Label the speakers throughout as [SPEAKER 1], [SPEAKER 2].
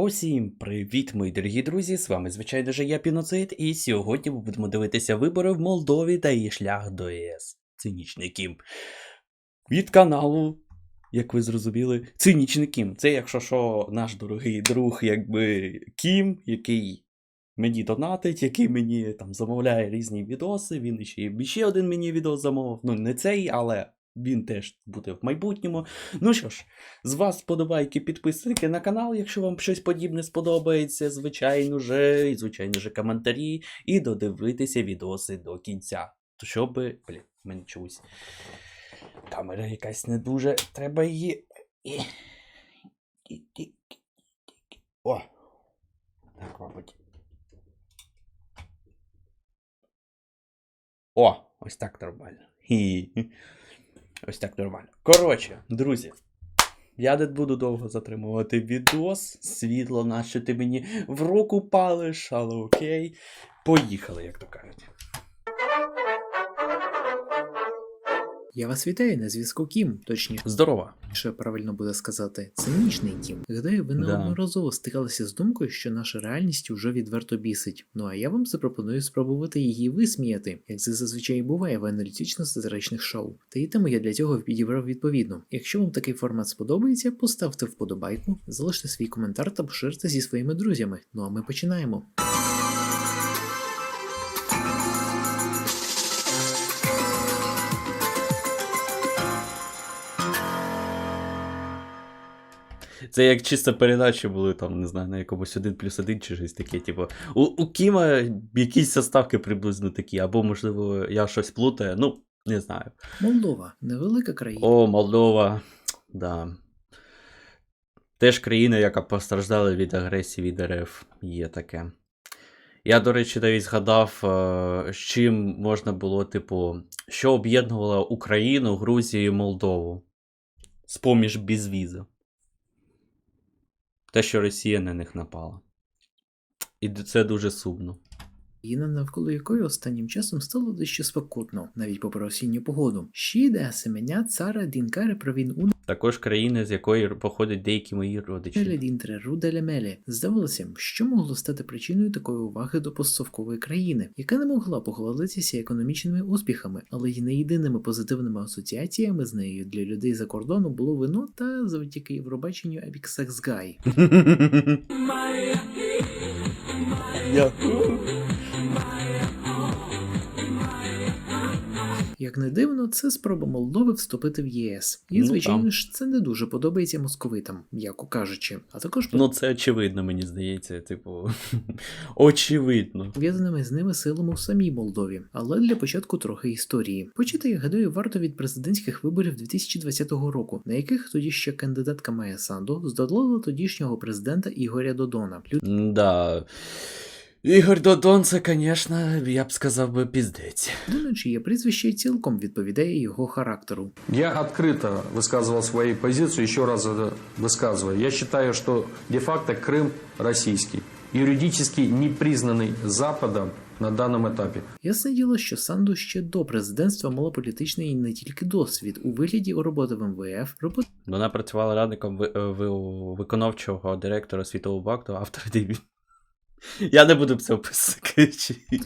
[SPEAKER 1] Усім привіт, мої дорогі друзі! З вами, звичайно же, я Піноцид, і сьогодні ми будемо дивитися вибори в Молдові та її шлях до ЄС. Цинічний Кім. Від каналу, як ви зрозуміли, Цинічний Кім. Це, якщо що, наш дорогий друг, якби Кім, який мені донатить, який мені там замовляє різні відоси. Він ще ще один мені відос замовив. Ну, не цей, але. Він теж буде в майбутньому. Ну що ж, з вас вподобайки, підписники на канал, якщо вам щось подібне сподобається, звичайно же, і звичайно же коментарі, і додивитися відоси до кінця. То щоб, блін, в мене чомусь камера якась не дуже. Треба її. О! Так, мабуть. О, ось так нормально. Хі. Ось так нормально. Коротше, друзі, я не буду довго затримувати відос. Світло, наче ти мені в руку палиш, але окей. Поїхали, як то кажуть.
[SPEAKER 2] Я вас вітаю на зв'язку Кім, точніше
[SPEAKER 1] Здорово.
[SPEAKER 2] правильно буде сказати, цинічний Кім. Гадаю, ви
[SPEAKER 1] Да.
[SPEAKER 2] неодноразово стикалися з думкою, що наша реальність уже відверто бісить. Ну а я вам запропоную спробувати її висміяти, як це зазвичай буває в аналітично-сатиричних шоу. Та й тему я для цього підібрав відповідно. Якщо вам такий формат сподобається, поставте вподобайку, залиште свій коментар та поширте зі своїми друзями. Ну а ми починаємо.
[SPEAKER 1] Це як чисто передачі були там, не знаю, на якомусь 1 плюс 1 чи щось таке. Типу, у, у Кіма якісь составки приблизно такі, або, можливо, я щось плутаю, ну, не знаю.
[SPEAKER 2] Молдова невелика країна.
[SPEAKER 1] О, Молдова. Да. Теж країна, яка постраждала від агресії від РФ. Є таке. Я, до речі, навіть згадав, е, з чим можна було, типу, що об'єднувало Україну, Грузію і Молдову. З-поміж безвізу. Те, що Росія на них напала. І це дуже сумно.
[SPEAKER 2] Країна, навколо якої останнім часом стало дещо спекотно, навіть попри осінню погоду. Щіде семеня цара дінкаре провін у
[SPEAKER 1] Також країна, з якої походять деякі мої родичі.
[SPEAKER 2] дінтре руделемелі. Здавалося, що могло стати причиною такої уваги до постсовкової країни, яка не могла похвалитися економічними успіхами, але й не єдиними позитивними асоціаціями з нею для людей за кордону було вино та завдяки Євробаченню Epic Як не дивно, це спроба Молдови вступити в ЄС. І,
[SPEAKER 1] Ну,
[SPEAKER 2] звичайно
[SPEAKER 1] там.
[SPEAKER 2] ж, це не дуже подобається московитам, м'яко кажучи. А також
[SPEAKER 1] Ну, це очевидно, мені здається, типу. Очевидно.
[SPEAKER 2] пов'язаними з ними силами в самій Молдові. Але для початку трохи історії. Почати, я гадаю, варто від президентських виборів 2020 року, на яких тоді ще кандидатка Майя Санду здолала тодішнього президента Ігоря Додона.
[SPEAKER 1] Да. Ігор Додон, це, звісно, я б сказав би піздець.
[SPEAKER 2] Людина, чиє прізвище цілком відповідає його характеру.
[SPEAKER 3] Я открыто высказывал свою позицию, еще раз это высказываю. Я считаю, что де-факто Крым российский, юридически не признанный Западом на данном этапе.
[SPEAKER 2] Ясне діло, що Санду ще до президентства мала політичний і не тільки досвід у вигляді роботи в МВФ, роботи
[SPEAKER 1] Вона працювала радником ви- е, ви- виконавчого директора Світового банку, автора дебют. Я не буду це описувати.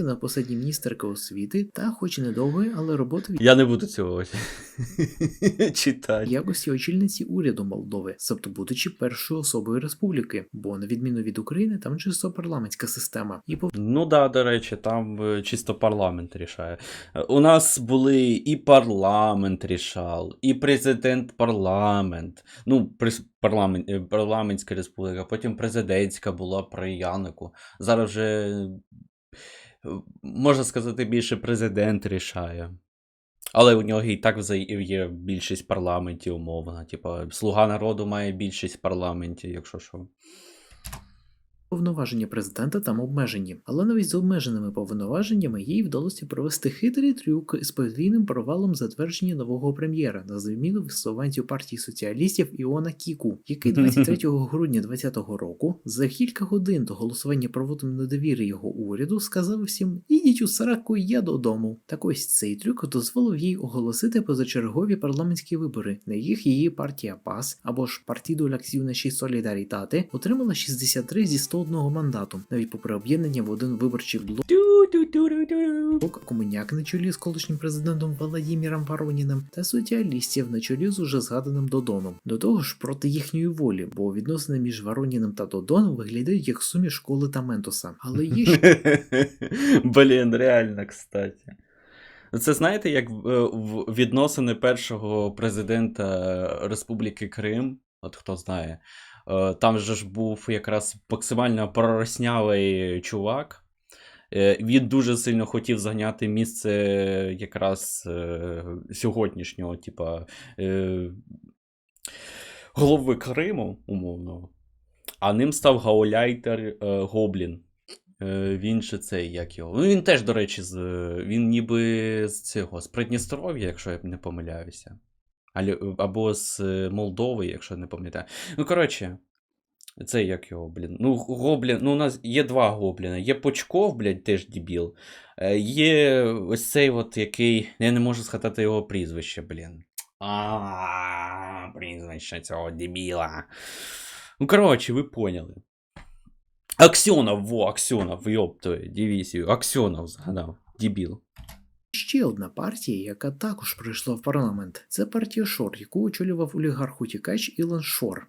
[SPEAKER 2] на посаді міністерки освіти та, хоч і недовгої, але роботи
[SPEAKER 1] Я не буду цього читати.
[SPEAKER 2] якості очільниці уряду Молдови, тобто будучи першою особою республіки, бо на відміну від України, там чисто парламентська система. І по
[SPEAKER 1] Ну да, до речі, там е, чисто парламент рішає. Е, У нас були і парламент рішав, і президент парламент. Ну, прис- парламент, е, парламентська республіка, потім президентська була при Янику. Зараз вже, е, можна сказати, більше президент рішає. Але у нього і так є більшість парламентів, парламенті умовно. Типа, слуга народу має більшість в парламенті, якщо що.
[SPEAKER 2] Повноваження президента там обмежені, але навіть з обмеженими повноваженнями їй вдалося провести хитрий трюк з подвійним провалом затвердження нового прем'єра на заміну висуванцю партії соціалістів Іона Кіку, який 23 грудня 2020 року за кілька годин до голосування про вотум недовіри його уряду сказав всім: ідіть у сраку, я додому. Так ось цей трюк дозволив їй оголосити позачергові парламентські вибори, на яких її партія ПАС або ж Партіду Лаксівнаші Солідарітати отримала 63 зі 101 мандату, навіть попри об'єднання в один виборчий блок. Комуняк на чолі з колишнім президентом Володимиром Вороніним та соціалістів на чолі з уже згаданим Додоном. До того ж, проти їхньої волі, бо відносини між Вороніним та Додоном виглядають як суміш школи та Ментоса. Але є ще
[SPEAKER 1] Блін, реально, кстати. Це знаєте, як е, відносини першого президента Республіки Крим, от хто знає, там же ж був якраз максимально пророснявий чувак. Е, Він дуже сильно хотів зайняти місце якраз е, сьогоднішнього, типа, е, голови Криму, умовно. А ним став Гауляйтер е, Гоблін. Е, Він же цей, як його. Ну, він теж, до речі, з, він ніби з цього, з Придністров'я, якщо я не помиляюся. Алі- Або з е, Молдови, якщо не пам'ятаю. Ну, коротше, це як його, блін. Ну, гоблін, ну, у нас є два гобліна. Є Почков, блядь, теж дебіл. Е, Є ось цей от, який. Я не можу згадати його прізвище, блін. Прізвище цього дебіла. Ну, коротше, ви поняли. Аксьонов, во, Аксьонов, йоптою, дивізію. Аксьонов згадав, дебіл.
[SPEAKER 2] Ще одна партія, яка також прийшла в парламент. Це партія Шор, яку очолював олігарх утікач Ілон Шор.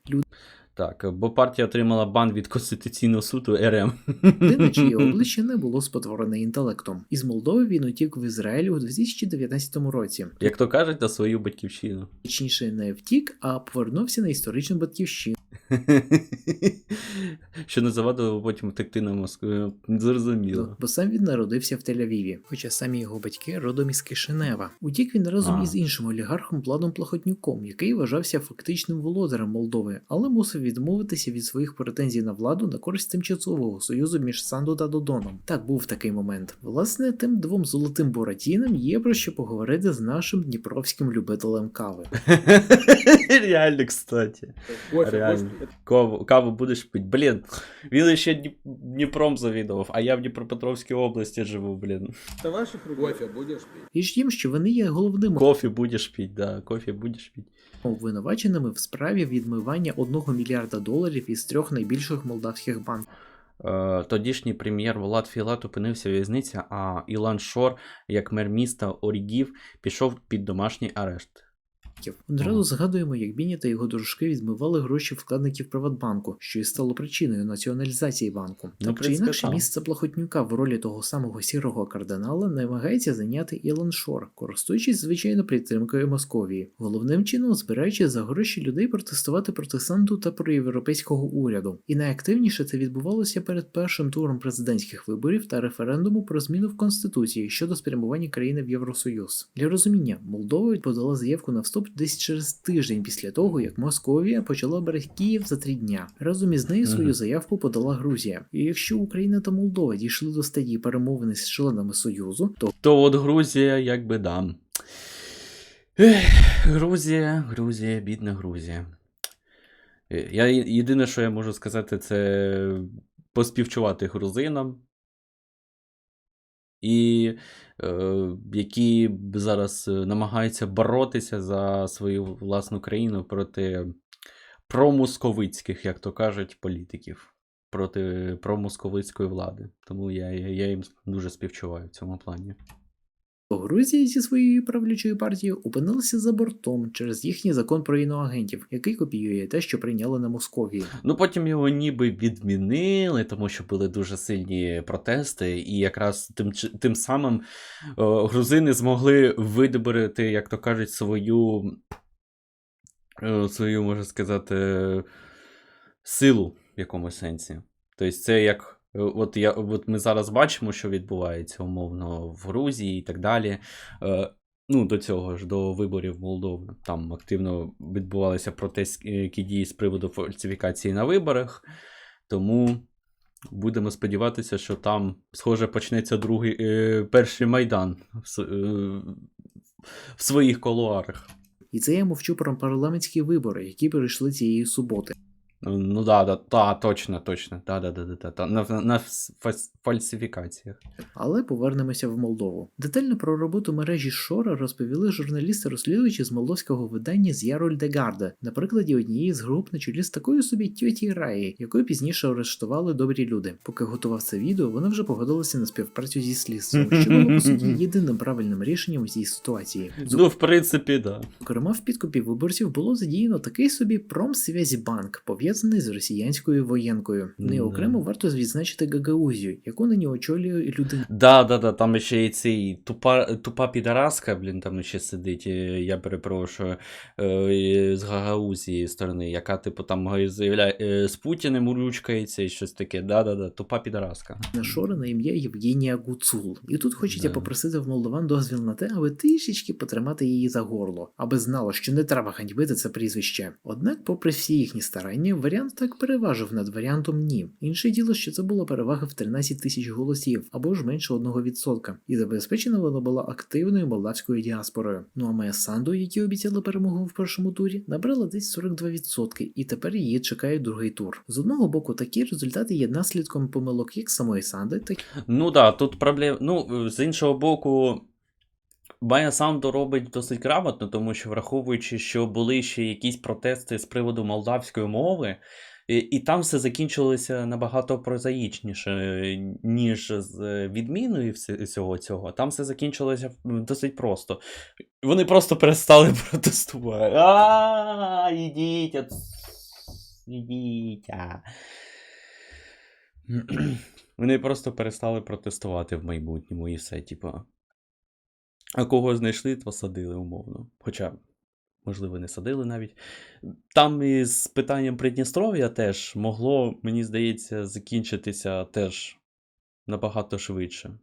[SPEAKER 1] Так, бо партія отримала бан від Конституційного суду РМ.
[SPEAKER 2] Людина, чиє обличчя не було спотворене інтелектом. Із Молдови він утік в Ізраїль у 2019 році.
[SPEAKER 1] Як то кажуть, на свою батьківщину.
[SPEAKER 2] Точніше, не втік, а повернувся на історичну батьківщину.
[SPEAKER 1] Що не завадило потім втекти на Москву. Зрозуміло.
[SPEAKER 2] Бо сам він народився в Тель-Авіві, хоча самі його батьки родом із Кишинева. Утік він разом
[SPEAKER 1] А.
[SPEAKER 2] із іншим олігархом Владом Плохотнюком, який вважався фактичним володарем Молдови, але мусив відмовитися від своїх претензій на владу на користь тимчасового союзу між Санду та Додоном. Так був такий момент. Власне, тим двом золотим буратінам є про що поговорити з нашим дніпровським любителем кави.
[SPEAKER 1] Реально, кстати. Реально. Каву, каву будеш пити. Блін, він ще Дніпром завідував, а я в Дніпропетровській області живу, блін.
[SPEAKER 4] Ваших рук? Кофе будешь пить?
[SPEAKER 2] Річ тім, що вони є головними
[SPEAKER 1] Кофе будеш пити, да, кофе будеш пити.
[SPEAKER 2] обвинуваченими в справі відмивання 1 мільярда доларів із трьох найбільших молдавських банків.
[SPEAKER 1] Е, Тодішній прем'єр Влад Філат опинився в в'язниці, а Ілан Шор, як мер міста Орігів, пішов під домашній арешт.
[SPEAKER 2] Одразу згадуємо, як Біні та його дружки відмивали гроші вкладників Приватбанку, що і стало причиною націоналізації банку.
[SPEAKER 1] Ну,
[SPEAKER 2] Так чи інакше місце Плохотнюка в ролі того самого сірого кардинала намагається зайняти Ілон Шор, користуючись звичайно підтримкою Московії, головним чином збираючи за гроші людей протестувати проти Санду та проєвропейського уряду. І найактивніше це відбувалося перед першим туром президентських виборів та референдуму про зміну в конституції щодо спрямування країни в Євросоюз. Для розуміння, Молдова подала заявку на вступ десь через тиждень після того, як Московія почала брати Київ за три дня. Разом із нею свою заявку подала Грузія. І якщо Україна та Молдова дійшли до стадії перемовини з членами Союзу, то
[SPEAKER 1] То от Грузія, як би дам. Ех, Грузія, Грузія, бідна Грузія. Е, Я єдине, що я можу сказати, це поспівчувати грузинам. І е, які зараз е, намагаються боротися за свою власну країну проти промосковицьких, як то кажуть, політиків, проти промосковицької влади. Тому я, я, я їм дуже співчуваю в цьому плані.
[SPEAKER 2] Грузія зі своєю правлячою партією опинилася за бортом через їхній закон про іноагентів, який копіює те, що прийняли на Московії.
[SPEAKER 1] Ну, потім його ніби відмінили, тому що були дуже сильні протести, і якраз тим, тим самим о, грузини змогли видобрити, як то кажуть, свою, е, свою, можна сказати, силу в якомусь сенсі. Тобто, це як. Е, От, я, от ми зараз бачимо, що відбувається умовно в Грузії і так далі. Е, ну, до цього ж, до виборів Молдови. Там активно відбувалися протестські дії з приводу фальсифікації на виборах. Тому Будемо сподіватися, що там, схоже, почнеться другий е, перший майдан е, в своїх колуарах.
[SPEAKER 2] І це я мовчу про парламентські вибори, які перейшли цієї суботи.
[SPEAKER 1] Ну да, да, та, точно, точно. Да, да, да, да, да, та. На, на фас- фальсифікаціях.
[SPEAKER 2] Але повернемося в Молдову. Детально про роботу мережі Шора розповіли журналісти-розслідувачі з молдовського видання З'яроль де Гарда на прикладі однієї з груп на чолі з такою собі тьоті Раї, якою пізніше арештували добрі люди. Поки готував це відео, вона вже погодилася на співпрацю зі слідством, що було по суті єдиним правильним рішенням у цій ситуації.
[SPEAKER 1] Ну, в принципі, да.
[SPEAKER 2] Зокрема, в підкупі виборців було задіяно такий собі промсвязьбанк, пов'язаний з росіянською воєнкою.
[SPEAKER 1] Да.
[SPEAKER 2] окремо варто відзначити Гагаузію, яку нині очолює людина.
[SPEAKER 1] Да, да, да, там ще і цей тупа, тупа підараска, блін, там ще сидить, е, я перепрошую, е, з Гагаузії сторони, яка, типу, там заявляє, е, з Путіним уручкається і щось таке. Да, да, да, тупа підараска.
[SPEAKER 2] Шора на ім'я Євгенія Гуцул. І тут хочеться
[SPEAKER 1] Да.
[SPEAKER 2] попросити в молдован дозвіл на те, аби трішечки потримати її за горло, аби знало, що не треба ганьбити це прізвище. Однак, попри всі їхні старання, варіант так переважив над варіантом ні. Інше діло, що це була перевага в 13 тисяч голосів або ж менше 1%. І забезпечена вона була активною молдавською діаспорою. Ну а Майя Санду, які обіцяли перемогу в першому турі, набрала десь 42%, і тепер її чекає другий тур. З одного боку, такі результати є наслідком помилок як самої Санди, так
[SPEAKER 1] Ну да, тут проблем. Ну, з іншого боку, Майя Санду робить досить грамотно, тому що враховуючи, що були ще якісь протести з приводу молдавської мови, і, і там все закінчилося набагато прозаїчніше, ніж з відміною всього цього. Там все закінчилося досить просто. Вони просто перестали протестувати. А, ідіть, ідіть. Вони просто перестали протестувати в майбутньому і все, типу. А кого знайшли, то садили умовно. Хоча, можливо, не садили навіть. Там із питанням Придністров'я теж могло, мені здається, закінчитися теж набагато швидше.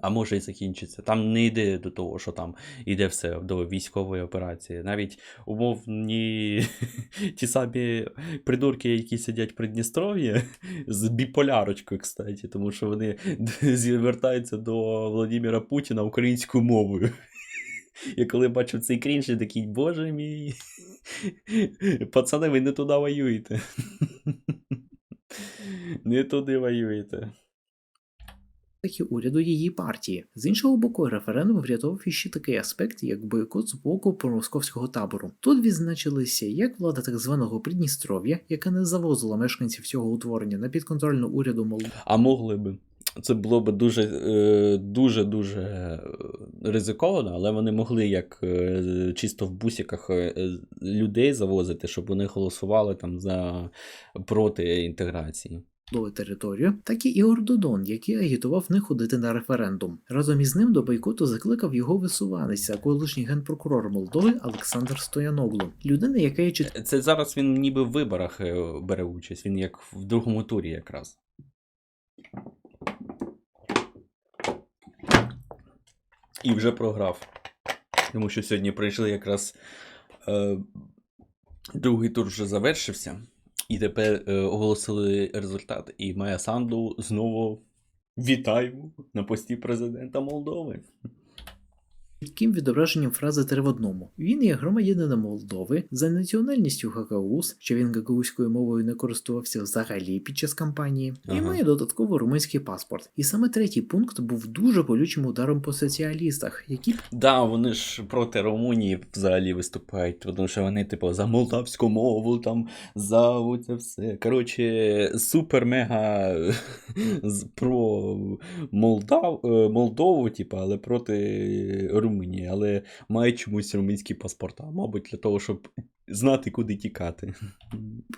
[SPEAKER 1] А може і закінчиться. Там не йде до того, що там йде все до військової операції. Навіть умовні ті самі придурки, які сидять в Придністров'ї, з біполярочкою, кстати, тому що вони звертаються до Володимира Путіна українською мовою. Я коли бачив цей крінж, я такий, боже мій. Пацани, ви не туди воюєте. Не туди воюєте.
[SPEAKER 2] І уряду її партії. З іншого боку, референдум врятував іще такий аспект, як бойкот з боку промосковського табору. Тут відзначилися як влада так званого Придністров'я, яка не завозила мешканців цього утворення на підконтрольну уряду Молдови.
[SPEAKER 1] А могли би. Це було б дуже е, дуже дуже е, ризиковано, але вони могли як е, чисто в бусиках е, людей завозити, щоб вони голосували там за проти інтеграції.
[SPEAKER 2] Молдови територію, так і Ігор Додон, який агітував не ходити на референдум. Разом із ним до бойкоту закликав його висуванися, колишній генпрокурор Молдови Олександр Стояноглу, людина, яка є чіт-
[SPEAKER 1] Це зараз він ніби в виборах е, бере участь, він як в другому турі якраз. І вже програв. Тому що сьогодні прийшли якраз е, другий тур вже завершився. І тепер е, оголосили результат. І Майя Санду знову вітаємо на пості президента Молдови.
[SPEAKER 2] Чітким відображенням фрази три в одному. Він є громадянином Молдови за національністю гагауз, що він гагаузькою мовою не користувався взагалі під час кампанії, і має додатково румунський паспорт. І саме третій пункт був дуже болючим ударом по соціалістах, які
[SPEAKER 1] Да, вони ж проти Румунії взагалі виступають, тому що вони, типу, за молдавську мову, там, за оце все. Коротше, супер-мега про Молдав, е, Молдову, типу, але проти Румунії, але мають чомусь румунські паспорта. Мабуть, для того, щоб знати, куди тікати.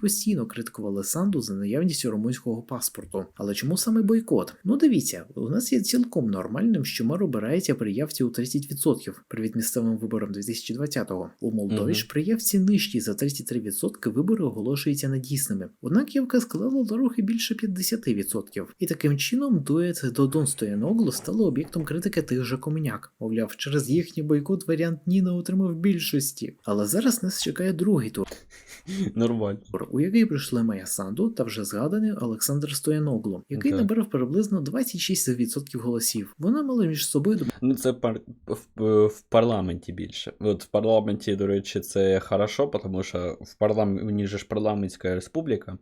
[SPEAKER 2] постійно критикували Санду за наявністю румунського паспорту. Але чому саме бойкот? Ну дивіться, у нас є цілком нормальним, що мер обирається при явці у 30% привід місцевим виборам 2020-го. У Молдові ж при явці нижчій за 33% вибори оголошуються недійсними. Однак явка склала трохи більше 50%. І таким чином дует Додон Стояноглу стало об'єктом критики тих же комуняк. Мовляв, через їхній бойкот варіант Ні не отримав більшості. Але зараз нас чекає другий тур,
[SPEAKER 1] Нормально.
[SPEAKER 2] у який прийшли Майя Санду та вже згаданий Олександр Стояноглу, який
[SPEAKER 1] Так.
[SPEAKER 2] набрав приблизно 26% голосів. Вони мали між собою
[SPEAKER 1] Ну, це пар... в, в парламенті більше. От в парламенті, до речі, це хорошо, тому що в парламенті, ж парламентська республіка.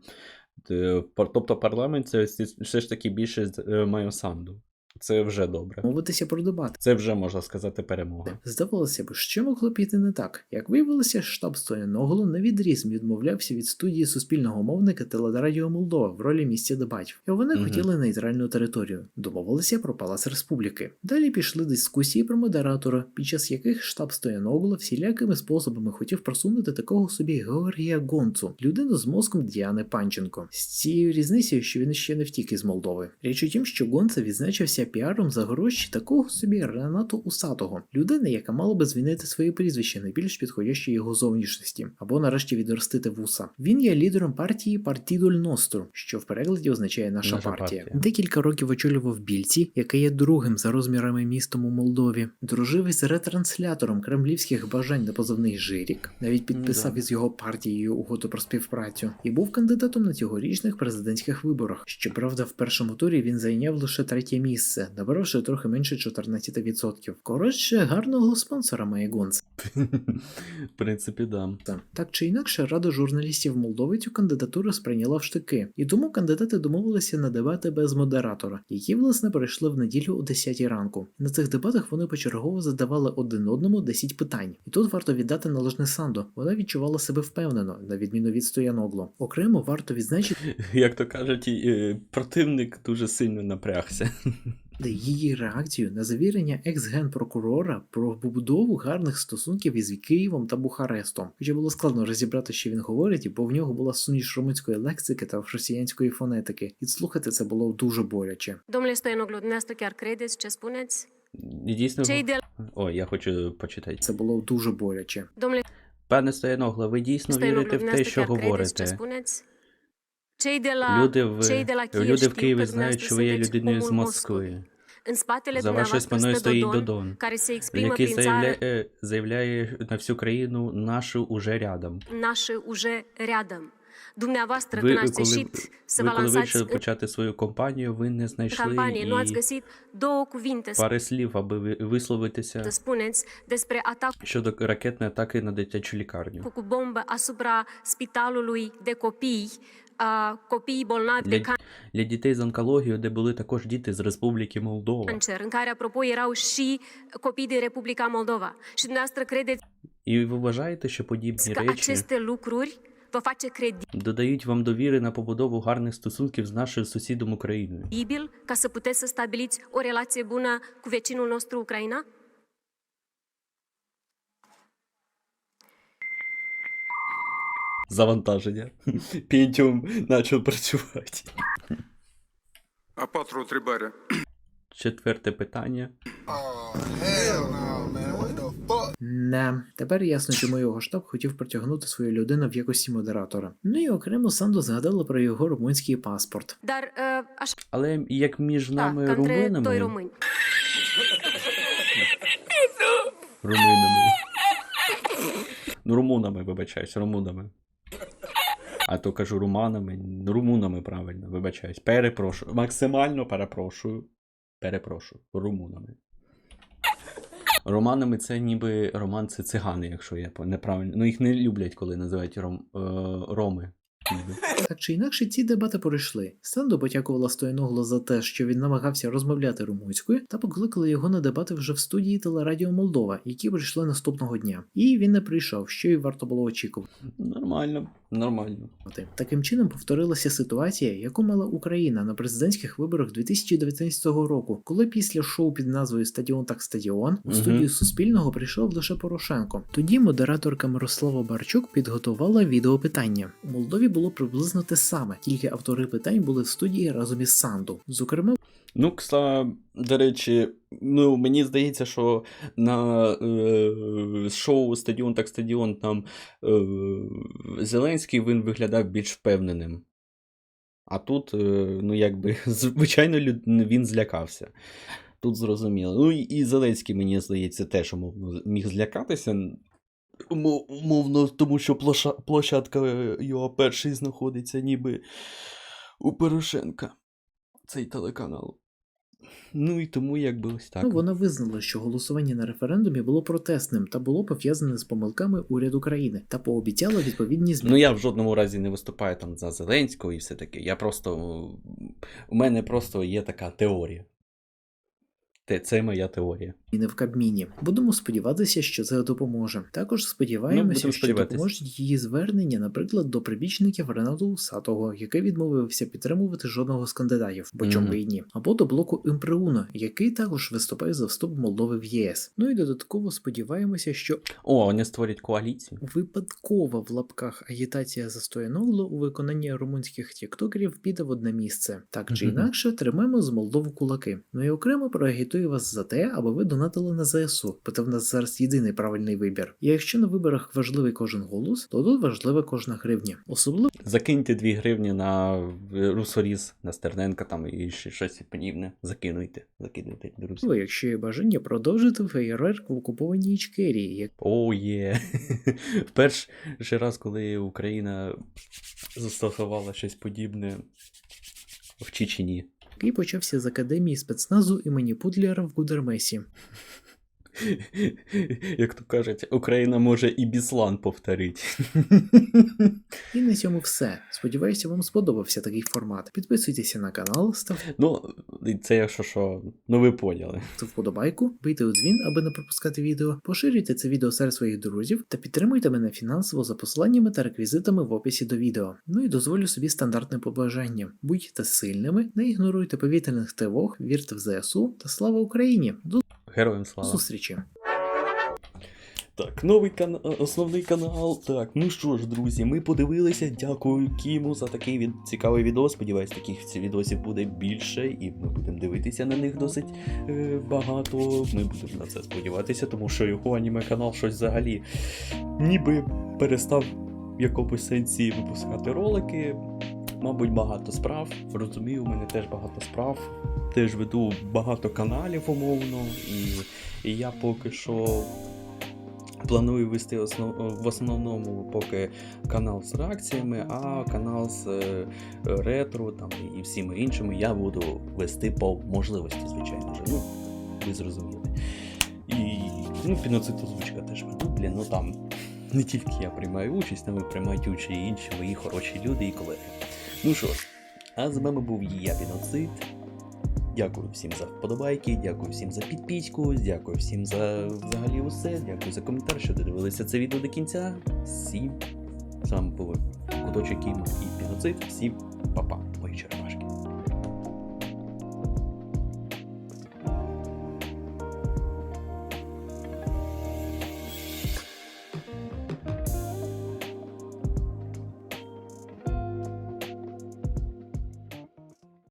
[SPEAKER 1] Тобто парламент це все ж таки більше з- е, має санду. Це вже добре.
[SPEAKER 2] домовитися про дебати.
[SPEAKER 1] Це вже можна сказати перемога.
[SPEAKER 2] Здавалося б, що могло піти не так. Як виявилося, штаб Стояноглу на відріз відмовлявся від студії суспільного мовника Телерадіо Молдова в ролі місця дебатів, і вони
[SPEAKER 1] Мгм.
[SPEAKER 2] хотіли нейтральну територію. Домовилися про Палац Республіки. Далі пішли дискусії про модератора, під час яких штаб Стояноглу всілякими способами хотів просунути такого собі Георгія Гонцу, людину з мозком Діани Панченко. З цією різницею, що він ще не втік із Молдови. Річ у тім, що Гонца відзначився піаром за гроші такого собі Ренато Усатого, людини, яка мала би змінити своє прізвище на більш підходяще його зовнішності, або нарешті відростити вуса. Він є лідером партії Партідоль Ностру, що в перекладі означає наша,
[SPEAKER 1] Наша
[SPEAKER 2] партія.
[SPEAKER 1] партія.
[SPEAKER 2] Декілька років очолював більці, яке є другим за розмірами містом у Молдові. Дружив із ретранслятором кремлівських бажань на позивний Жирік. Навіть підписав
[SPEAKER 1] Да.
[SPEAKER 2] із його партією угоду про співпрацю і був кандидатом на цьогорічних президентських виборах. Щоправда, в першому турі він зайняв лише третє місце, набравши трохи менше 14%. Коротше, гарного спонсора має Гонц.
[SPEAKER 1] В принципі, да.
[SPEAKER 2] Так чи інакше, Рада журналістів Молдови цю кандидатуру сприйняла в штики, і тому кандидати домовилися на дебати без модератора, які власне перейшли в неділю о 10 ранку. На цих дебатах вони почергово задавали один одному 10 питань. І тут варто віддати належне Санду. Вона відчувала себе впевнено, на відміну від Стояногло. Окремо варто відзначити
[SPEAKER 1] Як то кажуть, е, противник дуже сильно напрягся.
[SPEAKER 2] Її реакцію на завірення екс-генпрокурора про побудову гарних стосунків із Києвом та Бухарестом. Хоча було складно розібрати, що він говорить, бо в нього була суміш румунської лексики та росіянської фонетики, і слухати це було дуже боляче.
[SPEAKER 5] Domnule Stoianoglu, dumneavoastră chiar credeți ce spuneți?
[SPEAKER 1] Дійсно.
[SPEAKER 5] Cei de
[SPEAKER 1] Ой, я хочу почитати.
[SPEAKER 2] Це було дуже боляче.
[SPEAKER 5] Domnule
[SPEAKER 1] Пане Стояногла, ви дійсно
[SPEAKER 5] Stoianoglu,
[SPEAKER 1] вірите в те,
[SPEAKER 5] dumneavoastră
[SPEAKER 1] що
[SPEAKER 5] chiar credeți ce
[SPEAKER 1] говорите.
[SPEAKER 5] spuneți?
[SPEAKER 1] Люди в, люди в Києві знають, що ви є людиною з Москви. За вашою спиною стоїть Додон, який заявляє, заявляє на всю країну нашу уже рядом.
[SPEAKER 5] nașă уже rядом. Dumneavoastră,
[SPEAKER 1] Ви,
[SPEAKER 5] când ați
[SPEAKER 1] коли,
[SPEAKER 5] să
[SPEAKER 1] ви коли вирішили почати свою кампанію, ви не знайшли
[SPEAKER 5] ați
[SPEAKER 1] і
[SPEAKER 5] găsit două cuvinte să
[SPEAKER 1] пари слів, аби ви- висловитися
[SPEAKER 5] spuneți despre
[SPEAKER 1] щодо ракетної атаки на дитячу лікарню.
[SPEAKER 5] cu bombă asupra spitalului de copii,
[SPEAKER 1] Для, для дітей з онкологією, де були також діти з Республіки Молдова. І ви вважаєте, що подібні речі додають вам довіри на побудову гарних стосунків з нашою сусідом Україною?
[SPEAKER 5] credibil ca să puteți să stabiliți o relație bună cu vecinul nostru Ucraina?
[SPEAKER 1] Завантаження. Пентіум почав працювати.
[SPEAKER 4] А патру Трибаря.
[SPEAKER 1] Четверте питання.
[SPEAKER 2] Не, тепер ясно, чому його штаб хотів притягнути свою людину в якості модератора. Ну і окремо Санду згадала про його румунський паспорт.
[SPEAKER 5] Dar, uh, așa,
[SPEAKER 1] Але як між нами
[SPEAKER 5] doi
[SPEAKER 1] румунами,
[SPEAKER 5] români.
[SPEAKER 1] румунами. Ну, румунами, вибачаюсь, румунами. А то кажу руманами, румунами правильно, вибачаюсь. Перепрошую. Максимально перепрошую. Перепрошую. Румунами. Романами це ніби роман це цигани, якщо я неправильно. Ну їх не люблять, коли називають ром, е, роми. Ніби.
[SPEAKER 2] Так чи інакше, ці дебати пройшли. Санду потякувала Стояногло за те, що він намагався розмовляти румунською, та покликали його на дебати вже в студії телерадіо Молдова, які прийшли наступного дня. І він не прийшов, що й варто було очікувати.
[SPEAKER 1] Нормально, нормально.
[SPEAKER 2] Таким чином повторилася ситуація, яку мала Україна на президентських виборах 2019 року, коли після шоу під назвою Стадіон так стадіон у студію Суспільного прийшов лише Порошенко. Тоді модераторка Мирослава Барчук підготувала відеопитання. У Молдові було приблизно те саме, тільки автори питань були в студії разом із Санду. Зокрема,
[SPEAKER 1] Ну, кса, до речі, ну мені здається, що на е, шоу Стадіон так стадіон там е, Зеленський він виглядав більш впевненим. А тут, е, ну, якби, звичайно, він злякався. Тут зрозуміло. Ну і Зеленський, мені здається, теж міг злякатися. Мов- Мовно, тому що площа, площадка його перший знаходиться ніби у Порошенка. Цей телеканал. Ну і тому якби ось так.
[SPEAKER 2] Ну, вона визнала, що голосування на референдумі було протестним та було пов'язане з помилками уряду країни та пообіцяла відповідні зміни.
[SPEAKER 1] Ну я в жодному разі не виступаю там за Зеленського і все таке. Я просто. У мене просто є така теорія. Те- Це моя теорія.
[SPEAKER 2] зміни в Кабміні. Будемо сподіватися, що це допоможе. Також
[SPEAKER 1] Ну,
[SPEAKER 2] сподіваємося,
[SPEAKER 1] будемо
[SPEAKER 2] що допоможуть її звернення, наприклад, до прибічників Рената Усатого, який відмовився підтримувати жодного з кандидатів, бо чому і ні, або до блоку Імпреуно, який також виступає за вступ Молдови в ЄС. Ну і додатково сподіваємося, що
[SPEAKER 1] О, вони створять коаліцію.
[SPEAKER 2] випадкова в лапках агітація за Стояногло у виконанні румунських тіктокерів піде в одне місце. Так чи інакше, тримаємо з Молдову кулаки. Ну і окремо проагітую вас за те, аби ви донатили на ЗСУ, бо це в нас зараз єдиний правильний вибір. І якщо на виборах важливий кожен голос, то тут важлива кожна гривня. Особливо
[SPEAKER 1] Закиньте 2 гривні на русоріз, на Стерненка там і ще щось подібне. Закинуйте, закидуйте, друзі.
[SPEAKER 2] якщо є бажання продовжити феєрверк в окупованій Ічкерії, як
[SPEAKER 1] О, є. Перший раз, коли Україна застосувала щось подібне в Чечені.
[SPEAKER 2] Який почався з академії спецназу імені Путлера в Гудермесі.
[SPEAKER 1] Як то кажуть, Україна може і Біслан повторити.
[SPEAKER 2] І на цьому все. Сподіваюся, вам сподобався такий формат. Підписуйтеся на канал, ставте
[SPEAKER 1] Ну, це якщо що, ну ви поняли.
[SPEAKER 2] вподобайку, бийте у дзвін, аби не пропускати відео, поширюйте це відео серед своїх друзів та підтримуйте мене фінансово за посиланнями та реквізитами в описі до відео. Ну і дозволю собі стандартне побажання: будьте сильними, не ігноруйте повітряних тривог, вірте в ЗСУ та слава Україні! До
[SPEAKER 1] Героям слава.
[SPEAKER 2] зустрічі!
[SPEAKER 1] Так, новий канал, основний канал. Так, ну що ж, друзі, ми подивилися. Дякую Кіму за такий від... цікавий відео. Сподіваюсь, таких відосів буде більше, і ми будемо дивитися на них досить е, багато. Ми будемо на це сподіватися, тому що його аніме канал щось взагалі ніби перестав в якомусь сенсі випускати ролики. Мабуть, багато справ. Розумію, у мене теж багато справ. Теж веду багато каналів умовно, і, і я поки що Планую вести основ... в основному поки канал з реакціями, а канал з е, ретро там, і всіми іншими я буду вести по можливості, звичайно ж. Ну, ви зрозуміли. І ну, піноцит озвучка теж веду, блін, ну там не тільки я приймаю участь, там приймають участь і інші мої хороші люди і колеги. Ну що ж, а з вами був я, Піноцит. Дякую всім за вподобайки, дякую всім за підписку, дякую всім за взагалі усе, дякую за коментар, що додивилися це відео до кінця. Всім з вами були Куточок Кіно і Піноцит. Всім па-па, мої черепашки.